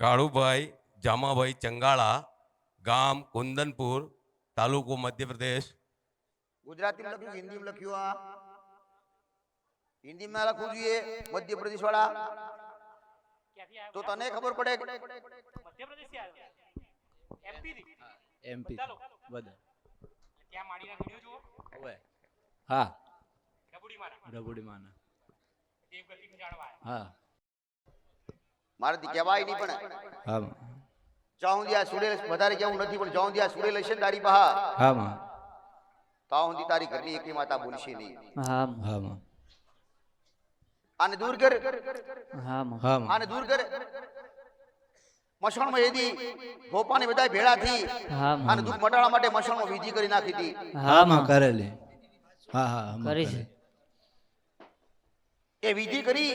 કાળુભાઈ જામાભાઈ ચંગાળા ગામ કુંદનપુર તાલુકો મધ્યપ્રદેશ. ગુજરાતીમાં લખ્યું હિન્દીમાં લખ્યું આ? હિન્દીમાં લખવું જોઈએ મધ્યપ્રદેશ વાળા તો તને ખબર પડે મધ્યપ્રદેશથી એમપી એમપી બધા. ત્યાં માડીના વીડિયો જુઓ. ઓવે હા. રબુડી માના. દેવગતિ જાણવા હા. મારાથી કહેવાય નહીં પણ. હા. સુરેલ આ વધારે કેવું નથી પણ જ્યાં સુરેલ આ હશે ને તારી બહાર. હા માં. તારી ઘરની એક માતા બોલશે નહીં. હા હા માં. આને દૂર કર. હા માં. હા માં. આને દૂર કર. મસણમાં એદી ભોપાની બધા ભેળા થી અને દુઃખ મટાડવા માટે મસણમાં વિધિ કરી નાખી હતી. હા માં કરેલી. હા હા કરી છે. એ વિધિ કરી.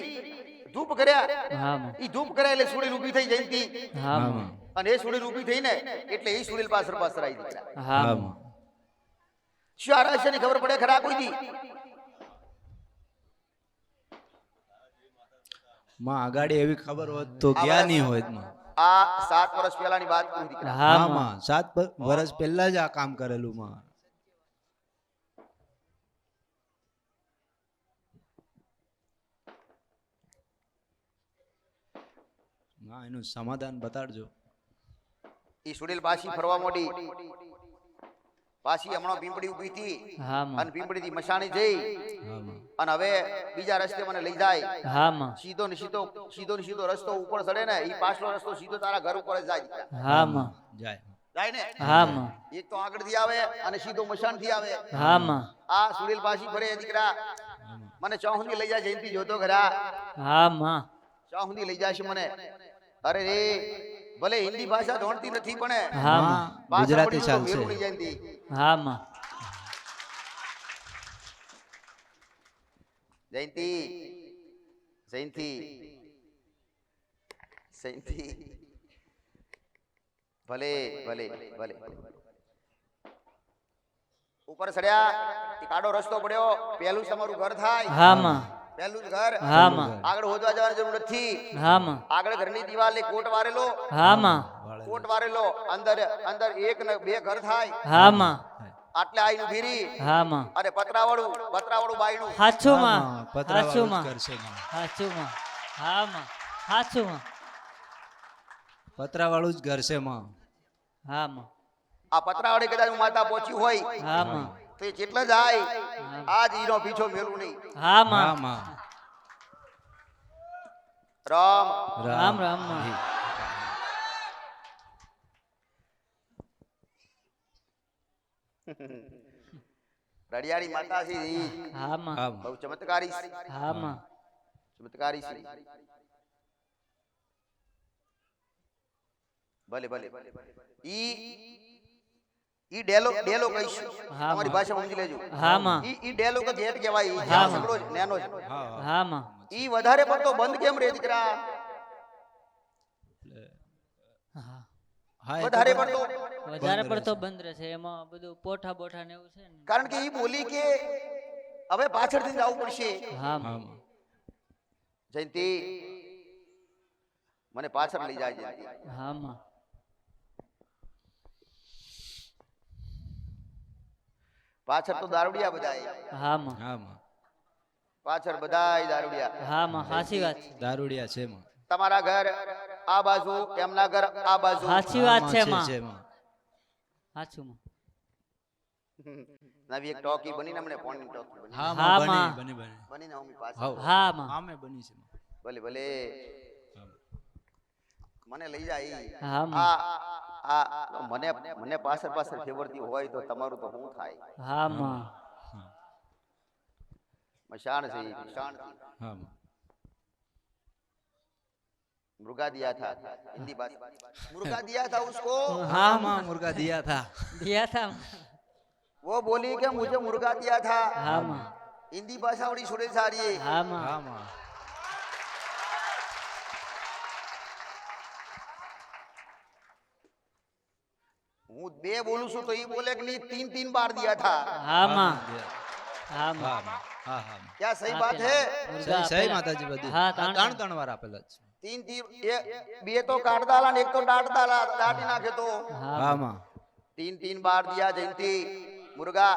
ધૂપ કર્યા. ઈ ધૂપ કર્યા એટલે સુડેલ ઊભી થઈ જયંતી. અને એ સુડેલ ઊભી થઈ ને એટલે એ સુડેલ પાછળ પાછળ આવી શું આ રહસ્યની ખબર પડે? ખરા કોઈ દી? માં આગાડી એવી ખબર હોત તો ગયા નહીં હોતમાં. આ સાત વર્ષ પહેલાની વાત હા હા માં માં સાત વર્ષ પહેલા જ આ કામ કરેલું માં. માં એનું સમાધાન બતાડજો. એ સુડેલ પાછી ફરવા મોડી. પાછી હમણાં પીંપળી ઊભી હતી અને પીંપળી થી મસાણી જઈ અને હવે બીજા રસ્તે મને લઈ જાય. સીધો ને સીધો સીધો ને સીધો રસ્તો ઉપર ચડે ને એ પાછલો રસ્તો સીધો તારા ઘર ઉપર જાય. હા માં. જાય. જાય ને? હા માં. એક તો આગળથી આવે અને સીધો મશાનથી આવે. હા માં. આ સુડેલ પાછી ફરે દીકરા. હા મને ચોહુંદી લઈ જાય જયંતિ જોતો ઘરા હા માં. ચોહુંદી લઈ જશે મને. અરે રે ભલે હિન્દી ભાષા જાણતી નથી પણ હા માં ગુજરાતી ચાલશે. હા માં. જયંતિ જયંતિ જયંતિ. ભલે ભલે ભલે. ઉપર ચડ્યા કાડો રસ્તો પડ્યો પહેલું તમારું ઘર થાય. હા માં. પહેલું જ ઘર. હા માં. આગળ હોદવા જવાની જરૂર નથી. હા માં. આગળ ઘરની દિવાલે કોટ વારેલો. હા માં. કોટ વારેલો. અંદર અંદર એક ને બે ઘર થાય. હા માં. આટલે આઈનું ભીરી. હા માં. અને પતરાવાળું પતરાવાળું બાયણું હાચું માં. માં, પતરા હાચું માં. કરશે હાચું માં. હા માં. હાચું માં. પતરા વાળું જ ઘર છે માં. હા માં. આ પતરાવાળી કદાચ માતા પહોંચી હોય. હા માં. તો એ જેટલા જાય આજ ઈનો પીછો મેલું નહીં. હા હા માં. માં રામ. રામ રામમાં. રડિયાળી માતા છે હા માં. હા માં. બહુ ચમત્કારી છે. હા માં. ચમત્કારી છે. ભલે ભલે. ઈ ઈ ડેલો ડેલો કહીશું હા, તમારી માં. સમજી લેજો. હા માં ઈ ઈ ડેલો કે ગેટ કહેવાય. ઈ સગડો જ નેનો જ હા માં ઈ વધારે પડતો બંધ કેમ રે દીકરા? હા હા એ વધારે પડતો. વધારે પડતો બંધ રહેશે એમાં બધું પોઠા બોઠા ને એવું છે ને. કારણ કે ઈ બોલી કે હવે પાછળથી જવું પડશે. હા માં જયંતિ મને પાછળ લઈ જાય હા માં પાછળ તો દારૂડિયા બધા હા માં હા માં પાછળ બધા દારૂડિયા. હા માં સાચી વાત દારૂડિયા છે માં તમારા ઘર આ બાજુ એમના ઘર આ બાજુ. સાચી વાત છે છે માં. સાચું માં. નવી એક ટોકી બની ને હમણે પોણી ટોકી બની. હા હા, માં માં. બની બની બની. બની ને અમે પાછળ હા માં આમે બની છે ભલે ભલે. મને લઈ જાય હા આ આ આ મને મને પાછળ પાછળ ફેવરતી હોય તો તમારું તો શું થાય હા માં હા મશાણ છે ઈ, મશાણ છે. હા માં मुर्गा दिया था हिंदी बात मुर्गा दिया था उसको हाँ माँ मुर्गा दिया था दिया था वो बोली कि मुझे मुर्गा दिया था હા માં हिंदी भाषा बड़ी सुरे सारी है હા માં हाँ माँ હું બે બોલું છું તો એ બોલે કે નહીં तीन तीन बार दिया था હા માં दिया। હા માં हाँ माँ હા હા क्या सही હા, बात પેલા है મુર્ગા સહી સહી આપેલા. માતાજી બધી હા હા, ત્રણ ત્રણ ત્રણ વાર આપેલા જ છે तीन तीन ये બે તો કાઢતા આલા ને એક તો દાટતા આલા દાટી નાખે તો હા હા માં तीन तीन बार दिया जयंती मुर्गा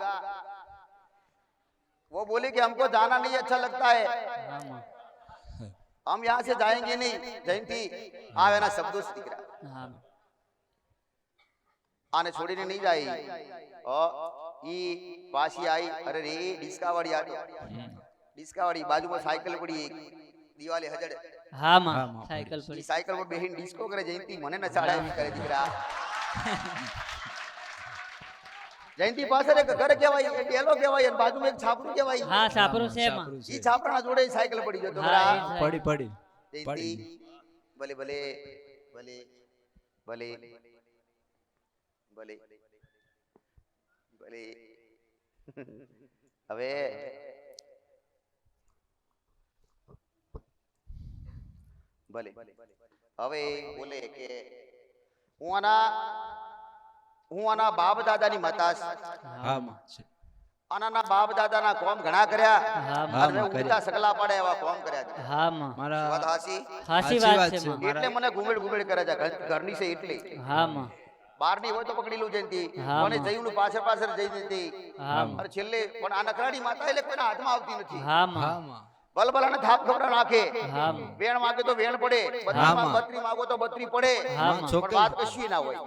वो बोली कि हमको जाना नहीं अच्छा लगता है હા માં हम यहाँ से जाएंगे नहीं जयंती आवे ना शब्दों से दिख रहा હા માં. આને છોડીને નહીં જાય. ઈ પાછી આવી અરે રે ડિસ્કાવાળી આડી ડિસ્કાવાળી બાજુમાં સાયકલ પડી એક દિવાલે હજડ. હા માં. સાયકલ પડી. સાયકલ પર બેહીને ડિસ્કો કરે જયંતી મને ન ચાડે એમ કરે દીકરા. જયંતી પાછળ એક ઘર કહેવાય એક ડેલો કહેવાય અને બાજુમાં એક છાપરું કહેવાય. હા છાપરું છે માં. ઈ. છાપરાના જોડે સાયકલ પડી ગયો છોકરા પડી પડી. જયંતી ભલે ભલે ભલે ભલે. ભલે. ભલે. હવે ભલે. હવે બોલે કે હું આના હું આના બાપ દાદાની મતાસ હા માં છે. આનાના બાપ દાદાના કોમ ઘણા કર્યા. હા માં ઉલટા સગલા પડે એવા કોમ કર્યા હા માં. મારા વાત હાચી? સાચી સાચી વાત વાત છે છે. એટલે મને ઘુમેડ ઘુમેડ કરે છે. ઘરની છે એટલે. હા માં. બહારની હોય તો પકડી લઉં જયંતી મને માં. પાછળ પાછળ જઈ જતી અને છેલ્લે પણ આ નકરાડી માતા એટલે કોઈના હાથમાં આવતી નથી હા હા માં માં બલબલાને થાપ ખબર નાખે વેણ માગે તો વેણ પડે. બત્રી માગો તો બત્રી પડે. પણ વાત કશી ના હોય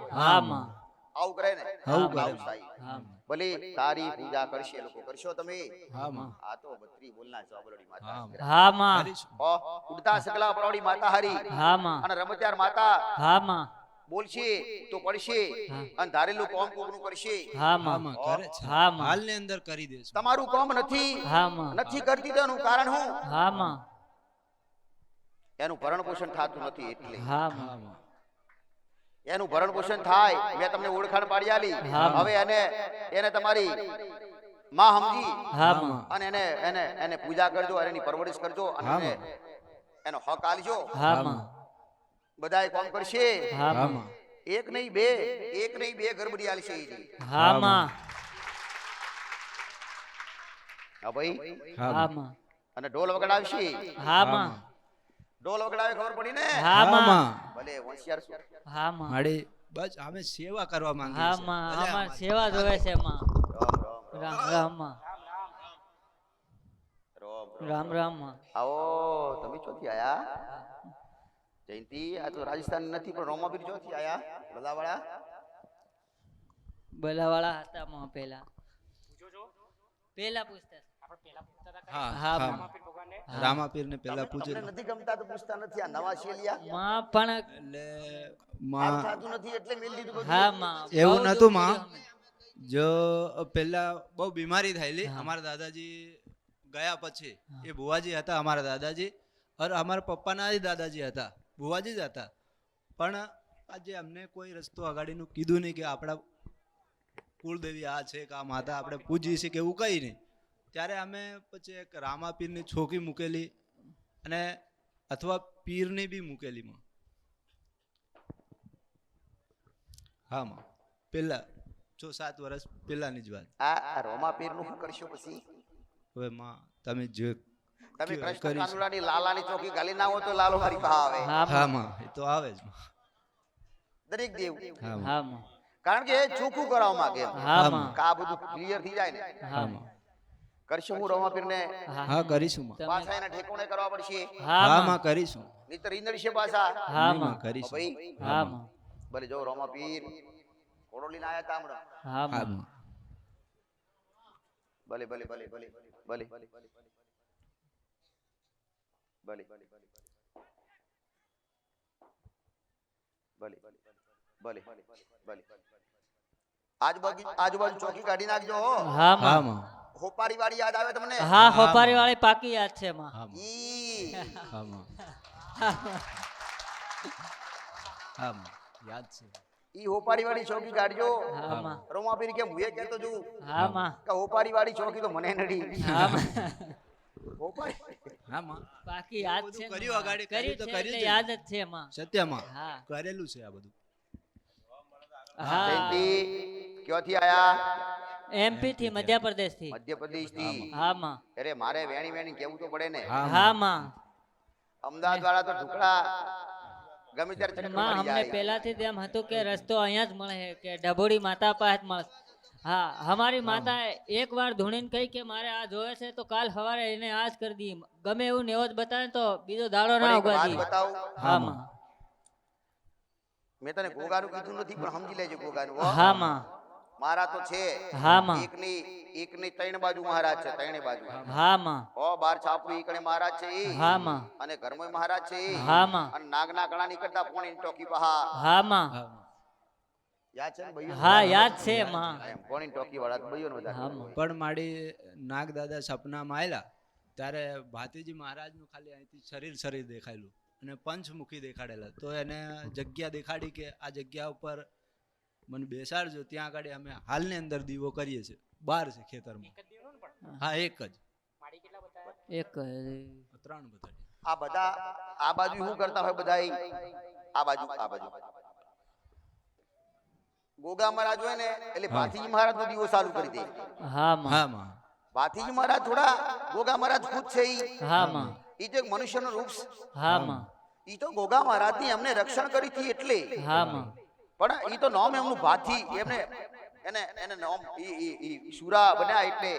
આવું કરે ને આવું ભલે તારી પૂજા કરશે લોકો કરશો તમે હા આ તો બત્રી બોલના ચોબલડી માતા હા હા માં ઉડતા સકલા પરોડી માતા હારી હા માં અને રમત્યાર માતા હા માં બોલશે તો પડશે અને ધારેલું કોમ કોકનું કરશે હા હા માં માં કરે છે હા માં હાલની અંદર કરી દેશે તમારું કોમ નથી હા માં નથી કરતી તેનું એનું કારણ હું હા માં એનું ભરણ પોષણ થતું નથી એટલે હા માં એનું ભરણ પોષણ થાય મેં તમને ઓળખાણ પાડી આલી હવે એને એને તમારી માં સમજી હા માં અને એને એને એને પૂજા કરજો અને એની પરવરિશ કરજો અને એનો હક આલજો હા માં બધાય કામ કરશે. એક નહીં બે. એક નહીં બે ગરબડી આલશે. હા માં. હા ભાઈ. હા માં. અને ઢોલ વગડાવશે હા માં. ઢોલ વગડાવે ખબર પડી ને? હા માં. ભલે હોશિયાર છો. હા માં. મારી બસ અમે સેવા કરવા માંગીએ હા માં. અમાર સેવા જોવે છે માં. રામ રામ રામ. રામમાં. રામ રામમાં. આવો તમે ચોથી આયા? જયંતી આ તો રાજસ્થાન નથી પણ રોમાપીર જોથી આયા બલાવાળા? બલાવાળા હતા માં પહેલા. પહેલા પૂછતા હા હા, હા. રામાપીર ને પેલા તમને નથી ગમતા તો પૂછતા નથી આ નવા શેલિયા? માં પણ એટલે માં થાતું નથી એટલે મેલ દીધું હા માં. એવું નતું માં. જો પેલા બહુ બીમારી થયેલી. અમારા દાદાજી ગયા પછી. એ ભુવાજી હતા અમારા દાદાજી. અને અમારા પપ્પાના જ દાદાજી હતા. ભુવાજી જ હતા. પણ આજે અમને કોઈ રસ્તો અગાડીનું કીધું નહીં કે આપણા કુળદેવી આ છે કે આ માતા આપણે પૂજીએ છીએ કે એવું કંઈ નહીં. ત્યારે અમે પછી એક રામાપીરની છોકી મૂકેલી અને અથવા પીરની બી મૂકેલી માં. હા માં પેલા છ સાત વર્ષ પહેલાની જ વાત. આ રોમા રોમાપીરનું શું કરશો પછી? હવે માં તમે જે તમે કૃષ્ણ કાનુડાની લાલાની ચોકી ગાલી ના હો તો લાલો મારી પાસે આવે. હા માં એ તો આવે જ. દરેક દેવ. હા માં કારણ કે એ ચોખ્ખું કરાવવા માંગે. હા માં કા બધું ક્લિયર થઈ જાય ને. હા માં કરશો હું રોમાપીર પીરને હા. કરીશું માં. પાછા એના ઠેકોણે કરવા પડશે. હા માં કરીશું. નહીતર ઇન્દ્રશે પાછા. હા માં કરીશું. ભાઈ હા માં ભલે જો રોમાપીર કોડોલી ના આયા તામડા. હા માં ભલે ભલે ભલે ભલે ભલે ભલે. ભલે ભલે ભલે આજુબાજુ આજુબાજુ ચોકી કાઢી નાખજો હો. હા હા માં. માં હોપારી વાળી યાદ આવે તમને? હા હોપારી વાળી પાકી યાદ છે માં. ઈ. હા હા યાદ છે. ઈ હોપારી વાળી ચોકી કાઢજો. હા માં. રોમાપીર કેમ હું એ કહેતો છું હા માં. કે હોપારી વાળી ચોકી તો મને નડી હા માં. હા માં. બાકી યાદ છે કર્યું અગાડી, કર્યું કર્યું તો કર્યું એટલે જ ને. યાદ જ છે માં. સત્યમાં હા. કરેલું છે આ બધું. હા. ક્યોથી આયા? એમપી થી મધ્યપ્રદેશથી મધ્યપ્રદેશથી હા માં. અરે મારે વેણી વેણી કેવું તો પડે ને. હા માં. અમદાવાદ વાળા તો ઢુકડા ગમે ત્યારે ચક્કરમાં મારી અમને પહેલાથી જ એમ હતું કે રસ્તો અહીંયા જ મળે કે ડભોડી માતા પાસે જ મળે. હા અમારી માતા એક વાર ધૂણીને કહી કે મારે આ જોવે છે તો કાલ સવારે એને આ જ કરી દી. ગમે એવું નેવો જ બતાવે તો બીજો દાડો ના એક વાત ઉગાડી હા માં મેં તને ગોગાનું કીધું નથી પણ સમજી લેજો ગોગાનું હા. માં મારા તો છે. હા માં એક ની ત્રણ બાજુ મહારાજ છે ત્રણે બાજુ. હા માં ઓ બાર છાપડી ઈકણે મહારાજ છે ઈ. હા માં અને ઘરમાં મહારાજ છે ઈ. હા માં અને નાગના કળા નીકળતા પોણી ટોકી પહા. હા માં યાદ છે ને હા યાદ છે માં. ટોકી વાળા હા સપનામાં આવેલા ત્યારે ભાતીજી મહારાજનું ખાલી અહીંથી શરીર શરીર દેખાયેલું અને પંચમુખી દેખાડેલા. તો એને જગ્યા દેખાડી કે આ જગ્યા ઉપર મને બેસાડજો ત્યાં આગળ અમે હાલની અંદર દીવો કરીએ છીએ. બાર છે ખેતરમાં. ને હા એક જ. માડી કેટલા બતાવ્યા? એક ત્રણ બધા આ બધા આ બાજુ શું કરતા હોય બધા આ બાજુ આ બાજુ. ગોગા મહારાજ હોય ને એટલે ભાથીજી મહારાજ નો દીવો ચાલુ કરી દે. હા હા માં. ભાથીજી મહારાજ થોડા ગોગા મહારાજ ખુદ છે ઈ. હા માં. ઈ તો એક મનુષ્યનું રૂપ હા માં. ઈ તો ગોગા મહારાજની એમને રક્ષણ કરી હતી એટલે. હા માં. પણ ઈ તો નામ એમનું ભાથી એમને એને એને નામ ઈ ઈ ઈ સુરા બન્યા એટલે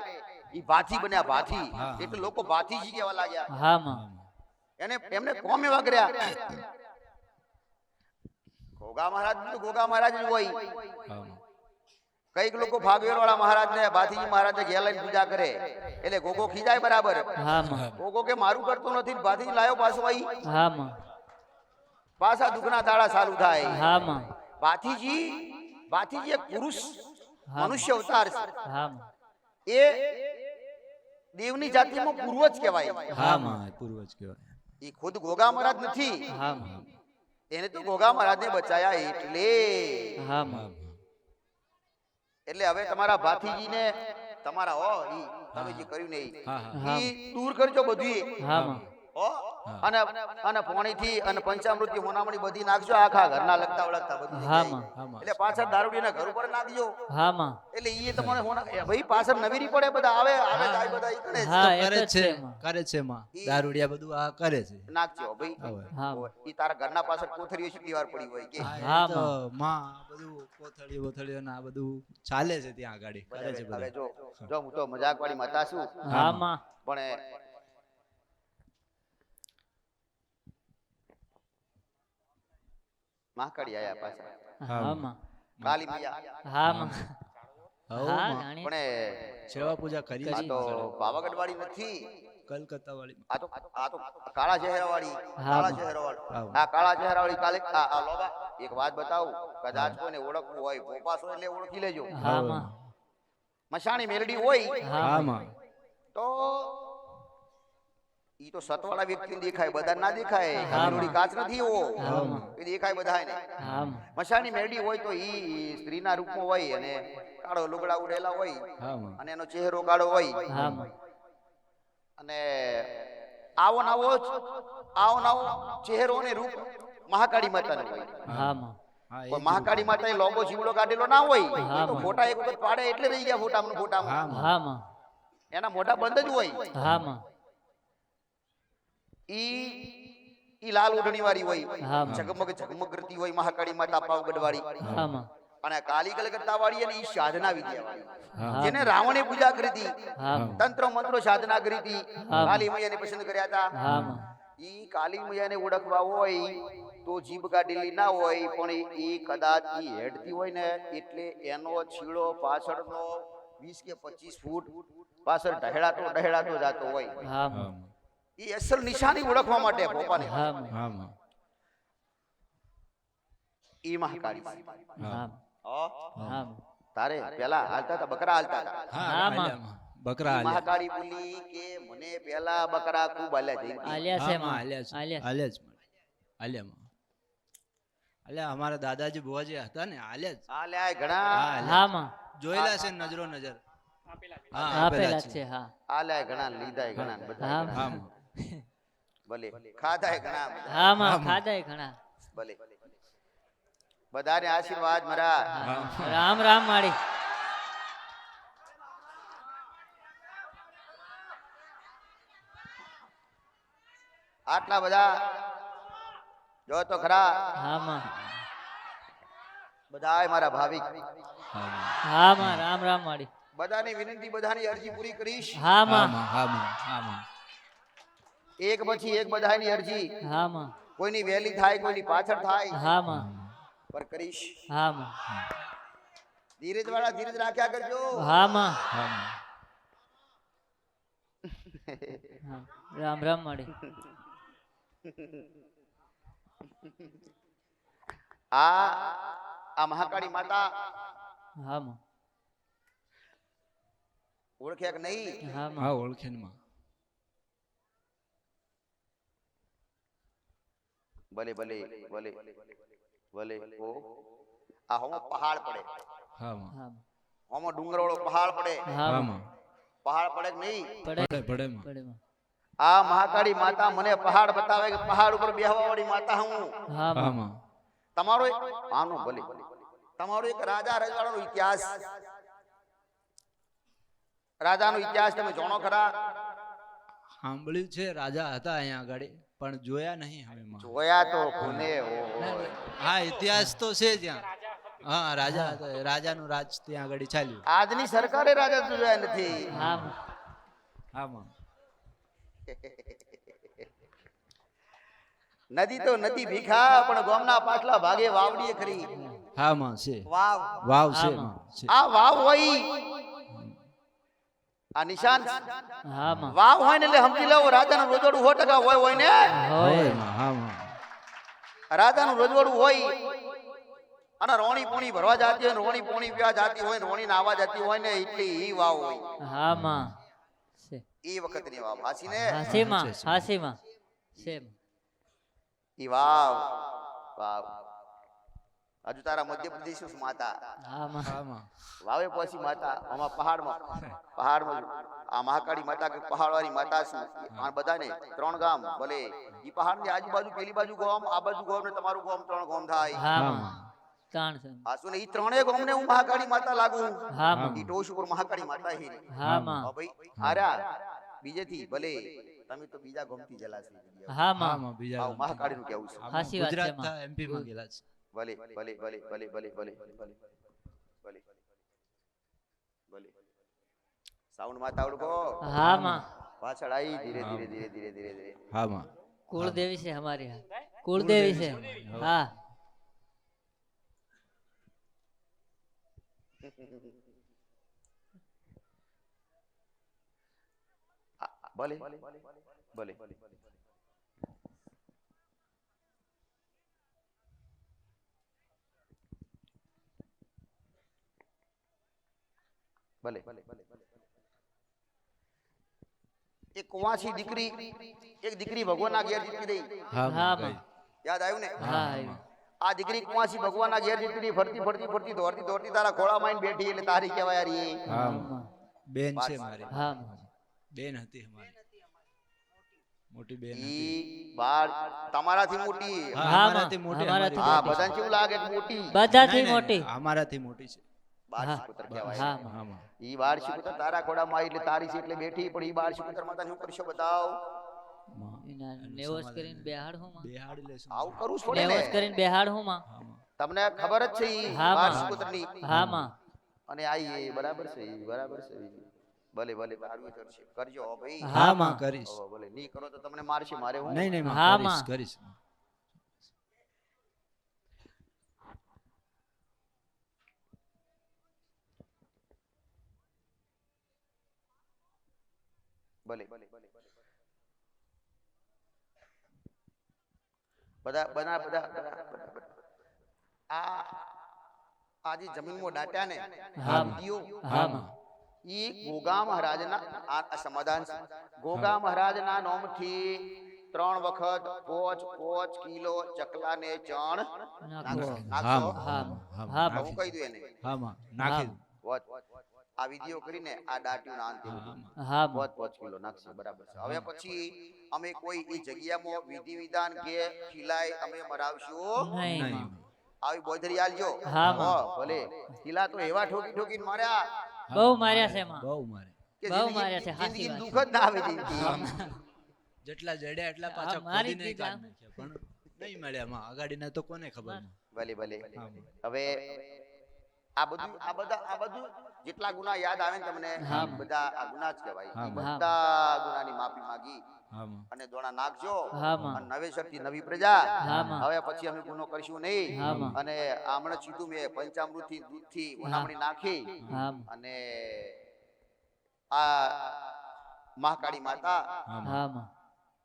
ઈ ભાથી બન્યા ભાથી. એટલે લોકો ભાથીજી કહેવા લાગ્યા. હા માં. એને એમને કોમ એવા કર્યા. ગોગા મહારાજ ગોગા મહારાજ જ હોય. કંઈક લોકો ફાગવેર વાળા મહારાજ ને ભાથીજી મહારાજ ને ઘેર લઈને પૂજા કરે. એટલે ગોગો ખીજાય બરાબર. હા ગોગો કે મારું કરતો નથી ભાથીજી લાયો પાછો આઈ પાછા દુઃખના તાળા ચાલુ થાય. હા ભાથીજી ભાથીજી એક પુરુષ. મનુષ્ય અવતાર છે. એ દેવની જાતિમાં પૂર્વજ કહેવાય. હા પૂર્વજ કહેવાય. એ ખુદ ગોગા મહારાજ નથી. હા માં એને તો ગોગા મહારાજને બચાયા એટલે. હા એટલે હવે તમારા ભાથીજીને તમારા હો ઈ તમે જે કર્યું ને. ઈ દૂર કરજો બધું હા અને અને પોણીથી અને પંચામૃતથી મોનામણી બધી નાખજો આખા ઘરના લગતા વળગતા બધું હા માં એટલે પાછળ દારૂડીના ઘર ઉપર નાખજો. હા માં. એટલે ઈ તમને હોના એ ભાઈ પાછળ નવીરી પડે બધા આવે આવે જાય બધા ઈ કરે હા કરે છે કરે છે માં. દારૂડિયા બધું આ કરે છે. નાખજો ભાઈ. હા ઈ તારા ઘરના પાછળ કોથળીઓ છે વાર પડી હોય કે. હા, માં. બધું કોથળીઓ બોથળીઓ ને આ બધું ચાલે છે ત્યાં આગળ. કરે છે બધા. જો જો હું તો મજાક વાળી મતા છું હા માં. પણ માકડી આયા પાછા. હા માં કાલી મૈયા. હા માં હા. માં. પણ સેવા પૂજા કરી આ તો પાવાગઢ વાળી નથી. કલકત્તા વાળી આ તો આ તો કાળા ચહેરા વાળી કાળા ચહેરા વાળી આ કાળા ચહેરા વાળી કાલે આ આ લોબા એક વાત બતાવું. કદાચ કોઈને ઓળખવું હોય એટલે ઓળખી લેજો. હા માં મશાણી મેલડી હોય હા માં તો ઈ તો સતવાળા વ્યક્તિને દેખાય બધા ના દેખાય. કમરોડી કાચ નથી એવો એ દેખાય બધાને મશાની મેરડી હોય તો ઈ સ્ત્રીના રૂપમાં હોય અને કાળો લુગડા ઉડેલા હોય અને એનો ચહેરો કાળો હોય. અને આવો નાવો જ આવો નાવો ચહેરો અને રૂપ મહાકાળી માતાનો હોય. મહાકાળી માતા લોગો જીવડો કાઢેલો ના હોય તો ફોટા એક વખત પાડે એટલે રહી ગયા ફોટા ને ફોટામાં. માં હા. માં એના મોઢા બંધ જ હોય. હા. માં ઈ ઈ લાલ ઉઢણી વાળી હોય. ઝગમગ ઝગમગ કરતી હોય મહાકાળી માતા પાવગઢ વાળી અને કાલી કલકત્તા વાળી અને ઈ સાધના વિદ્યા વાળી. જેને રાવણે પૂજા કરી હતી. તંત્ર મંત્રો સાધના કરી હતી. કાલી મૈયાને પસંદ કર્યા હતા. ઈ કાલી મૈયાને ઓળખવા હોય તો જીભ કાઢેલી ના હોય પણ એ કદાચ એ હેડતી હોય ને એટલે એનો છીડો પાછળનો વીસ કે પચીસ ફૂટ પાછળ ઢહેડાતો ઢહેડાતો જતો હોય. ઈ અસલ નિશાની ઓળખવા માટે માં ઈ મહાકાળી તારે પેલા હાલતા હતા બકરા હાલતા હતા. બકરા મહાકાળી બોલી કે મને પેલા બકરા ખૂબ હાલ્યા છે. હાલ્યા છે. આલ્યા જ મળે. આલ્યા અમારા દાદાજી ભુવાજી હતા ને હાલ્યા જ. હાલ્યા ઘણા. હા, માં. જોયેલા છે નજરો નજર. આપેલા છે. હા આપેલા આપેલા છે. છે હા. હાલ્યા ઘણા લીધા ઘણા બધા હા. ભલે. ખાધાય ઘણા હા માં ખાધાય ઘણા. ભલે. બધાને આશીર્વાદ મારા રામ રામ માળી. આટલા બધા. જો તો ખરા. હા માં. બધાય મારા ભાવિક. હા માં રામ રામ માળી. બધાની વિનંતી બધાની અરજી પૂરી કરીશ. હા માં. હા માં. હા માં. એક પછી એક બધાની અરજી. હા માં કોઈની વહેલી થાય કોઈની પાછળ થાય. હા માં પર કરીશ. હા માં ધીરજ વાળા ધીરજ રાખ્યા કરજો. હા માં હા માં રામ રામ મળે આ આ મહાકાળી માતા. હા માં ઓળખ્યા કે નહીં? હા માં હા ઓળખેનમાં. ભલે ભલે ભલે ભલે ઓ આ હોમો પહાડ પડે હા હોમો ડુંગરવાળો પહાડ પડે હા પહાડ પડે કે નહીં પડે પડે આ મહાકાળી માતા મને પહાડ બતાવે કે પહાડ ઉપર બેહવા વાળી માતા હું હા તમારો એક આનો ભલે તમારો એક રાજા રજવાડાનો ઇતિહાસ રાજાનો ઇતિહાસ તમે જાણો ખરા સાંભળ્યું છે રાજા હતા અહીંયા આગળ પણ જોયા નહીં હવે જોયા તો ભૂને હા. ઇતિહાસ તો છે ત્યાં. હા રાજા રાજાનું રાજ ત્યાં આગળ ચાલ્યું. આજની સરકારે રાજા જોયા નથી. હા નદી તો નદી ભીખા પણ ગોમના પાછલા ભાગે વાવડીએ ખરી હા માં છે. વાવ. વાવ છે. આ વાવ હોય આ નિશાન હા વાવ હોય ને એટલે સમજી લેવો રાજાનું રોજવાડું સો ટકા હોય હોય ને? હોય. હોયમાં હા માં. રાજાનું રોજવાડું હોય અને રોણી પોણી ભરવા જાતી હોય રોણી પોણી પીવા જાતી હોય રોણી નાવા જતી હોય ને એટલી ઈ વાવ હોય. હા માં. ઈ વખતની વાવ. હાસી ને? હાસી માં. હાસી માં. સેમ ઈ વાવ. વાવ. હજુ તારા મધ્યપ્રદેશ માતા વાવે પછી માતા આમાં પહાડમાં. પહાડમાં આ મહાકાળી માતા કે પહાડવાળી માતા છું આ બધાને ત્રણ ગામ ભલે. ઈ પહાડની આજુબાજુ પેલી બાજુ ગામ આ બાજુ ગામ ને તમારું ગામ ત્રણ ગામ થાય. શું ને ઈ ત્રણેય ગામને હું મહાકાળી માતા લાગુ હા ઈ ટોશ ઉપર મહાકાળી માતા હી હા માં. હા ભાઈ આર્યા બીજેથી ભલે. તમે તો બીજા હા માં. મહાકાળીનું કેવું છે. હાચી વાત છે, ગુજરાત એમપી માં ગયેલા છે. ભલે ભલે ભલે ભલે ભલે ભલે ભલે ભલે ભલે સાઉન્ડમાં તાવડકો હા માં પાછળ આવી ધીરે ધીરે ધીરે ધીરે ધીરે ધીરે હા માં કુળદેવી છે અમારી કુળદેવી છે હા ભલે ભલે ભલે ભલે. એક કુવાસી દીકરી એક દીકરી ભગવાનના ઘેર જીતી દઈ હા યાદ આવ્યું ને? હા આ દીકરી કુંવાસી ભગવાનના ઘેર જીતી ફરતી ફરતી ફરતી દોડતી દોડતી તારા ખોળા માં બેઠી એટલે તારી કહેવાય યાર હા બેન છે મારી. હા બેન હતી અમારી. મોટી બેન હતી. બાળ તમારાથી મોટી. હા અમારાથી મોટી હા બધાને કેવું લાગે મોટી? બધાથી મોટી. અમારાથી મોટી છે. તમને ખબર જ છે ઈ બારની હા અને આ બરાબર છે બરાબર છે ભલે ભલે બારમી કરશે કરજો ભાઈ. હા માં. કરીશ. ભલે નહીં કરો તો તમને મારશે મારે હું? નહીં નહીં હા માં કરીશ ભલે. બધા બના બધા. આ આજે જમીનમાં દાટ્યા ને ઈ ગોગા મહારાજના આ સમાધાન ગોગા મહારાજના નામથી ત્રણ વખત પોચ પોચ કિલો ચકલા ને ચણ નાખો. નાખશો હા હા હા કહી દઉં એને. હા નાખી દઉં. આ વિધિઓ કરીને આ દાટ્યું અંતે હા પોચ પોચ કિલો નાખશે બરાબર છે. હવે પછી અમે કોઈ એ જગ્યામાં વિધિ વિધાન કે ખીલાય અમે મરાવશું. નહીં આવી બોધરી આલજો. હા, ભલે. ખીલા તો એવા ઠોકી ઠોકીને માર્યા. બહુ માર્યા છે માં. બહુ મારે બહુ માર્યા છે, હાસી વાત દુખ જ ના આવે જિંદગી. જેટલા જડ્યા એટલા પાછા મારી નાખ્યા. પણ નહીં મળ્યા માં. અગાડીના તો કોને ખબર. ભલે ભલે. હવે આ બધું આ બધા આ બધું જેટલા ગુના યાદ આવે ને તમને બધા આ ગુના જ કહેવાય બધા ગુનાની માફી માંગી અને દોણા નાખજો અને નવેસરથી નવી પ્રજા હવે પછી અમે ગુનો કરશું નહીં અને આમણે સીધું મેં પંચામૃતથી દૂધથી ઉનામણી નાખી અને આ મહાકાળી માતા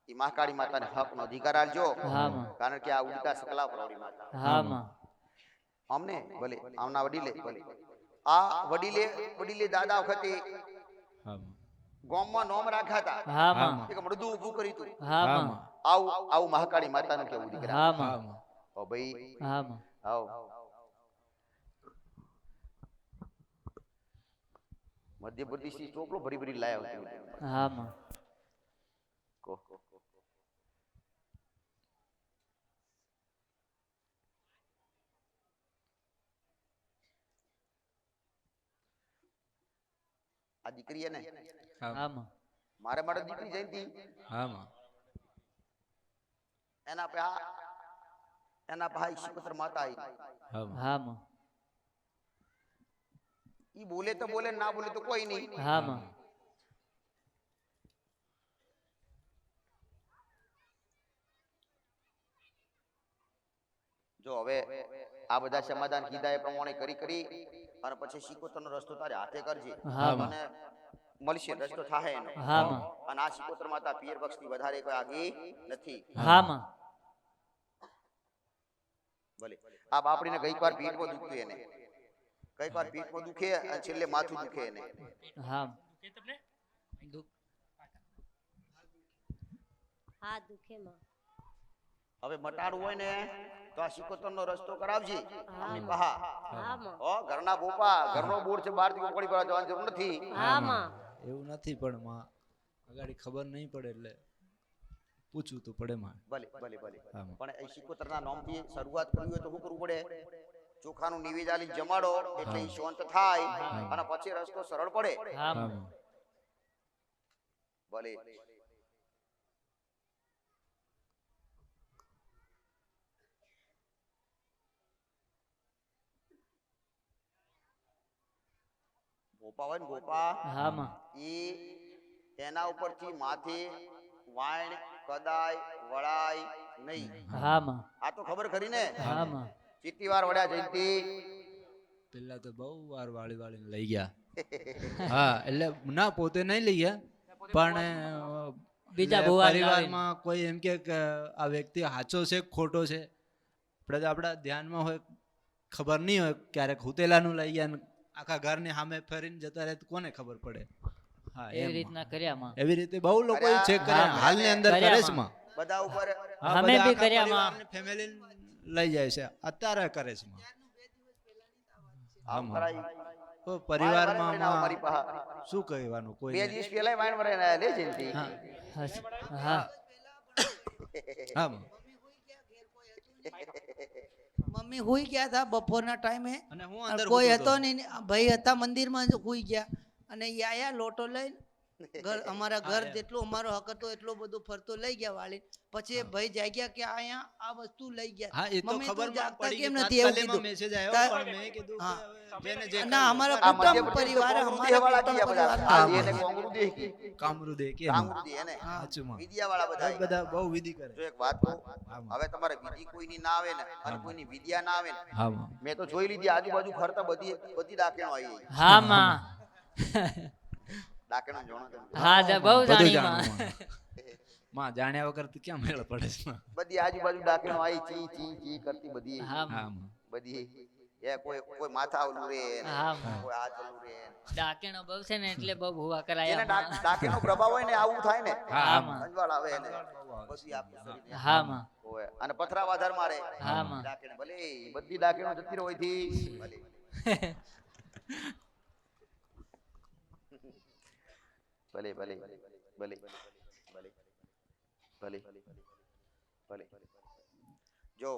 એ મહાકાળી માતાને હકનો અધિકારમાં કારણ કે આ ઉડતા સકલા પ્રવરી માતા અમને ભલે આમના વડીલે ભલે આ વડીલે વડીલે દાદા વખતે ગોમમાં માં. નોમ રાખ્યા હતા. હા. એક મૃદુ ઊભું કરી તું હા આવ આવમાં. આવું આવું મહાકાળી માતાનું કેવું દીકરા. હા હા માં. ઓ ભાઈ. હા માં. આવ. મધ્યપ્રદેશથી ચોકલો ભરી ભરી લાયા હતા હા માં. કહો આ દીકરી ને મારે માટે દીકરી જયંતિ એના પે એના ભાઈ શિવપત્ર માતા ઈ બોલે તો બોલે ના બોલે તો કોઈ નહીં. હા માં. જો હવે આ બધા સમાધાન કીધા એ પ્રમાણે કરી કરી. અને પછી શિકોતરનો રસ્તો તારે હાથે કરજે. હા અને મળશે રસ્તો થાય એનો. હા માં. અને આ શિકોતર માતા પિયર પક્ષથી વધારે કોઈ આગી નથી. હા માં. ભલે. આ બાપડીને ગઈક વાર પીઠમાં દુખતું એને. ગઈક વાર પીઠમાં દુખે અને છેલ્લે માથું દુખે એને. હા હા દુખે માં. હવે મટાડવું હોય ને તો આ શિકોતરનો રસ્તો કરાવજે. હા. અમને કહા ઓ ઘરના બોપા ઘરનો બોર છે બહારથી ઉકળી પડવા જવાની જરૂર નથી. એવું નથી પણ માં અગાડી ખબર નહીં પડે એટલે પૂછવું તો પડે માં ભલે ભલે ભલે. પણ એ શિકોતરના નામથી શરૂઆત કરવી હોય તો શું કરવું પડે? ચોખાનું નિવેદ આલી જમાડો એટલે એ શાંત થાય અને પછી રસ્તો સરળ પડે. ભલે. ગોપા હોય ને ગોપા. હા માં ઈ એના ઉપરથી માથે વાણ કદાય વળાય નહીં. હા માં આ તો ખબર ખરી ને? હા માં ચીટી વાર વળ્યા જયંતિ. પેલા તો બહુ વાર વાળી વાળીને લઈ ગયા. હા એટલે ના પોતે નહીં લઈ ગયા પણ બીજા પરિવારમાં કોઈ એમ કે આ વ્યક્તિ સાચો છે ખોટો છે? આપણે તો આપણા ધ્યાનમાં હોય ખબર નહીં હોય ક્યારેક હુતેલાનું લઈ ગયા આખા ઘરની સામે ફરીને જતા રહે તો કોને ખબર પડે હા એવી રીતના કર્યા એવી રીતે બહુ લોકો. ચેક કર્યા હાલની અંદર કરે માં. માં બધા ઉપર અમે બી આખા કર્યા માં. પરિવારને લઈ જાય છે અત્યારે કરે છે માં. હા, આમ. પરિવારમાં શું કહેવાનું કોઈ બે દિવસ પહેલા વાણ વરે લે જયંતિ હા હા હા. મમ્મી હુઈ ગયા હતા બપોરના ટાઈમે. અને હું અંદર કોઈ હતો નહીં ભાઈ હતા મંદિરમાં જ હુઈ ગયા. અને ઈ આયા લોટો લઈને ઘર અમારા ઘર જેટલો અમારો હક હતો એટલો બધો ફરતો લઈ ગયા વાળી. પછી ભાઈ જાગ્યા કે અહીંયા આ વસ્તુ લઈ ગયા. હા એ તો ખબર જાગતા કેમ નથી એવું કીધું. મેસેજ આવ્યો. પણ મેં કીધું જેને જે ના અમારા કુટુંબ પરિવાર અમારા વાળા કુટુંબ બધા. પરિવાર આ એને કોંગરુ દે કે? કામરુ દે કે? કામરુ દે એને? સાચું વિદ્યા વાળા બધા બધા બહુ વિધિ કરે. જો એક વાત કહું હવે તમારે વિધિ કોઈની ના આવે ને અને કોઈની વિદ્યા ના આવે ને હા મેં તો જોઈ લીધી આજુબાજુ ફરતા બધી બધી ડાકેણો આવી. હા માં. ડાકેણો જોણો તમે હા જ બહુ જાણી માં માં. માં જાણ્યા વગર તો ક્યાં મેળ પડે છે? બધી આજુબાજુ ડાકેણો આવી ચી ચી ચી કરતી બધી. હા હા માં. માં. બધી. એ કોઈ કોઈ માથા ઓલું રે હા કોઈ હાથ ઓલું રે ને. બહુ છે ને એટલે બહુ ભૂવા કરાય ડા- પ્રભાવ હોય ને આવું થાય ને. હા હા માં. અંજવાળ આવે એને. બધી આપણું શરીર હા માં. હોય. અને પથરા વાધાર મારે હા માં. ડાકેણ ભલે બધી ડાકેણો જતી રહી થી ભલે. ભલે ભલે ભલે ભલે ભલે ભલે જો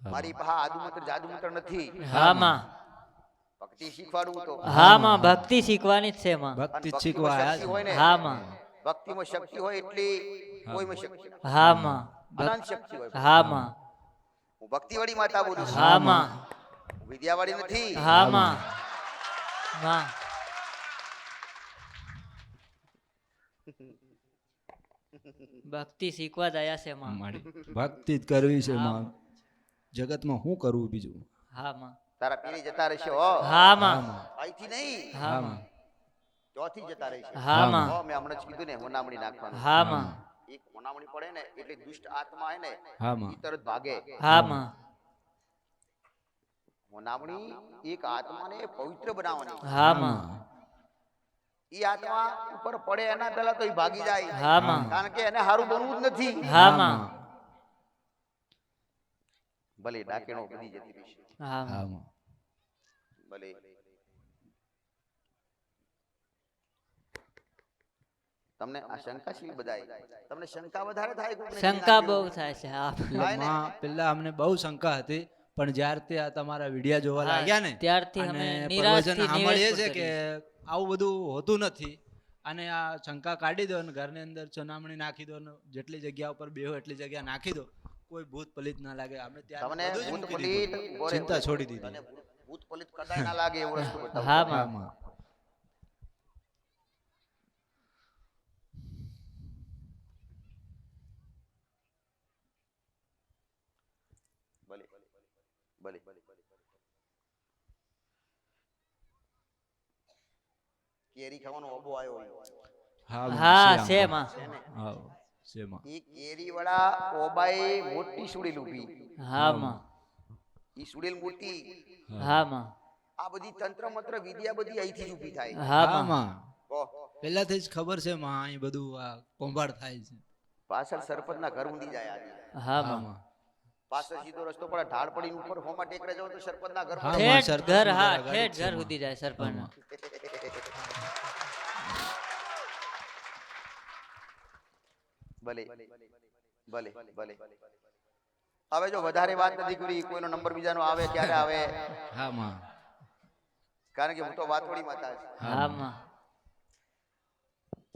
મારી પાસે જાદુ મંત્ર નથી હા માં ભક્તિ શીખવાડું તો હા માં ભક્તિ શીખવાની જ છે માં ભક્તિ શીખવા હા માં ભક્તિમાં શક્તિ હોય એટલી કોઈમાં શક્તિ હા માં અનંત શક્તિ હોય હા માં હું ભક્તિવાળી માતા બોલું છું હા માં વિદ્યાવાળી નથી હા માં માં ભક્તિ શીખવા દયા છે માં મારી ભક્તિ જ કરવી છે હા. માં જગતમાં શું કરવું બીજું હા માં તારા પીરી જતા રહેશે હો હા માં અહીંથી નહીં હા માં ચોથી જતા રહેશે હા માં મેં હમણાં જ કીધું ને હોનામણી નાખવાનું હા માં એક હોનામણી પડે ને એટલે દુષ્ટ આત્મા હે ને હા માં તરત ભાગે હા માં હોનામણી એક આત્માને પવિત્ર બનાવવાની હા માં ઈ આત્મા ઉપર પડે એના પહેલા તો ઈ ભાગી જાય. હા માં. કારણ કે એને હારું બનવું જ નથી. હા માં. ભલે ડાકેણો બની જતી રહેશે હા હા માં. માં. ભલે. તમને આ શંકાશીલ બધાય. તમને શંકા વધારે થાય શંકા બહુ થાય છે હા. પેલા અમને બહુ શંકા હતી. પણ જ્યારથી આ તમારા વિડિયા જોવા લાગ્યા ને ત્યારથી અમે પ્રવચન નિરાશથી સાંભળીએ નિવેશ છે કે આવું બધું હોતું નથી અને આ શંકા કાઢી દો ને ઘરની અંદર ચનામણી નાખી દો ને જેટલી જગ્યા ઉપર બેહો એટલી જગ્યા નાખી દો. કોઈ ભૂત પલિત ના લાગે. અમે ત્યાં બધું જ મૂકી દીધું. ચિંતા છોડી દીધી. ભૂત- પલિત કદાચ ના લાગે એવું વસ્તુ હા. હા. ભલે કેરી ખાવાનો અબો આવ્યો હા હા છે છે માં. હા છે માં. ઈ કેરી વાળા ઓબાએ મોટી સુડેલ ઊભી હા માં. ઈ સુડેલ મૂર્તિ. હા. માં. આ બધી તંત્ર મંત્ર વિદ્યા બધી અહીંથી જ ઊભી થાય. હા માં. પહેલાથી જ ખબર છે માં અહીં બધું આ કોંભાડ થાય છે. પાછળ સરપંચના ઘર ઊંધી જાય આજે. હા માં. પાછળ સીધો રસ્તો પડે ઢાળ પડી ઉપર હોમા ટેકરે જાવ તો સરપંચના ઘર હા, ઘર હા ઠેઠ ઘર સુધી જાય સરપંચ ભલે ભલે ભલે. હવે જો વધારે વાત નથી કરી કોઈનો નંબર બીજાનો આવે ક્યારે આવે? હા માં. કારણ કે હું તો વાતોડી માતા છું. હા માં.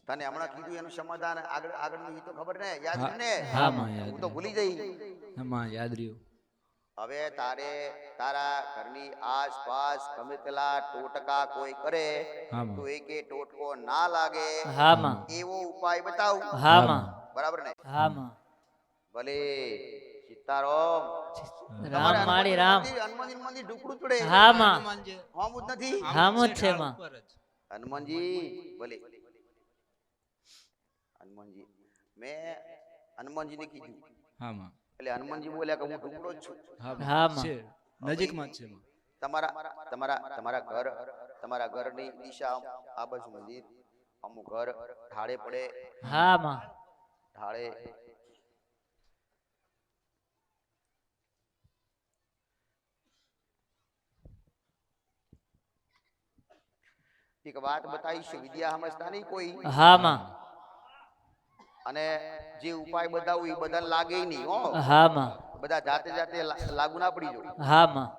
તને હમણાં કીધું એનું સમાધાન આગળ આગળનું ઈ તો ખબર ને? યાદ છે ને? હા માં યાદ હું તો ભૂલી જઈ. હા માં યાદ રહ્યું. હવે તારે તારા ઘરની આસપાસ ગમે તેલા ટોટકા કોઈ કરે તો એ કે ટોટકો ના લાગે. હા માં. એવો ઉપાય બતાવ. હા માં. બરાબર ને? હા માં. ભલે. સીતારામ. રામ માળી રામ. હનુમાનજી મંદિર ઢુકડું ચડે. હા માં. હનુમાનજી. નથી. હામ છે માં. હનુમાનજી ભલે. હનુમાનજી. મેં હનુમાનજીને કીધું. હા માં એટલે હનુમાનજી બોલ્યા કે હું ઢુકડો જ છું. હા માં. છે. નજીકમાં જ છે માં તમારા તમારા તમારા ઘર તમારા ઘરની દિશા આ બાજુ મંદિર. અમુક ઘર ઢાળે પડે. હા માં ઢાળે. એક વાત બતાવીશ વિદ્યા સમજતા નહીં કોઈ? હા માં અને જે ઉપાય બતાવું એ બધા લાગે નહીં હો. હા માં બધા જાતે જાતે લાગુ ના પડી જો હા માં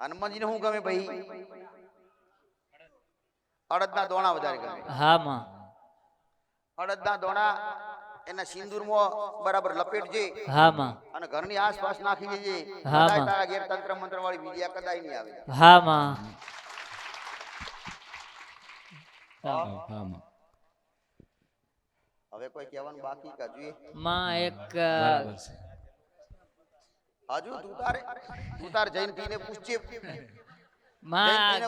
હનુમાનજીને શું ગમે ભાઈ? અડદના દોણા વધારે ગમે. હા માં અડદના દોણા એના સિંદૂરમાં બરાબર લપેટજે હા માં અને ઘરની આસપાસ નાખી દેજે. હા, માં. તારા ઘેર તંત્ર મંત્ર વાળી વિદ્યા કદાય નહીં આવે. હા માં હા હા માં હવે કોઈ કહેવાનું બાકી કા જોઈએ માં એક હજુ તું તારે તું તાર જૈન ને પૂછજે. માં